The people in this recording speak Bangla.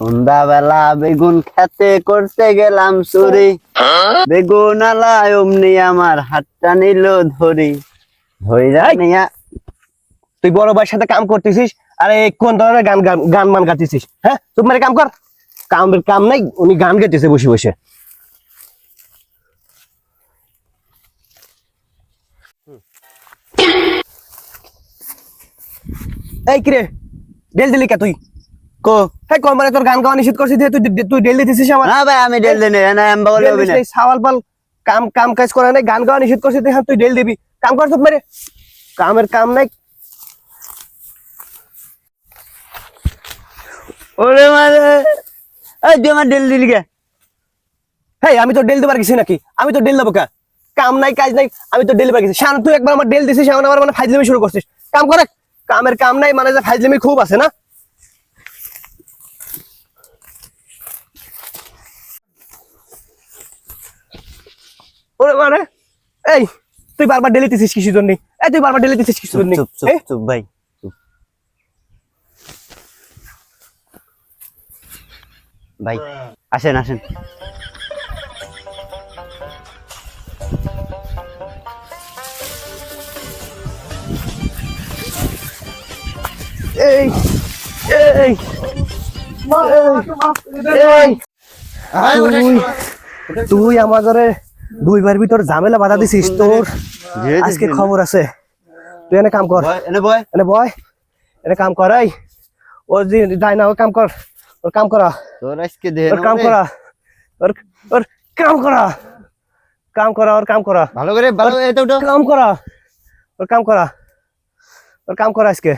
সন্ধ্যাবেলা বেগুন খেতে করতে গেলাম চুরি। বেগুন আলায় অমনি আমার হাতটা নিল ধরি। ধইরা নিয়া তুই বড় ভাইয়ের সাথে কাম করতেছিস? আরে কোন ধরনের গান গান গান মান গাইতেছিস? হ্যাঁ? চুপ মারে কাম কর। কাম কাম নাই, উনি গান গাইতেছে বসে বসে। এই কিরে ডেল দিলি কে তুই? কো। হ্যাঁ মানে তোর গান গাওয়া নিষেধ করছিস তুই তুই ডেল দিতেছিস আমার। না ভাই আমি ডেল দিনে না আমি বলে ডেল দিস সাওয়াল পাল কাম কাম কাজ করে নাই গান গাওয়া নিষেধ করছিস হ্যাঁ তুই ডেল দিবি। কাম কর চুপ মারে। কামের কাম নাই। ওরে মারে। এই তুই আমার ডেল দিলি কে? হ্যাঁ আমি তো ডেল দেবার গেছি নাকি? আমি তো ডেল দেবো কা? কাম নাই কাজ নাই আমি তো ডেল দেবার গেছি। শান তুই একবার আমার ডেল দিছিস এখন আমার মানে ফাইজলামি শুরু করছিস। কাম করে কামের কাম নাই মানে যে ফাইজলামি খুব আছে না? ওরে মানে এই তুই বারবার ডেলি দিছিস কিছু জন্য এই তুই বারবার ডেলি দিছিস কিছু জন্য চুপ চুপ চুপ ভাই ভাই আসেন আসেন। এই এই এই তুই তুই আমাদের দুইবার ভিতর ঝামেলা বাধা দিছিস তোর আজকে খবর আছে তুই এনে কাম কর এনে বয় এনে বয় এনে কাম কর এই ওর যে যায় না ওর কাম কর ওর কাম করা তোর আজকে দেহে ওর কাম করা ওর ওর কাম করা কাম করা ওর কাম করা ভালো করে ভালো এটা উঠো কাম করা ওর কাম করা ওর কাম করা আজকে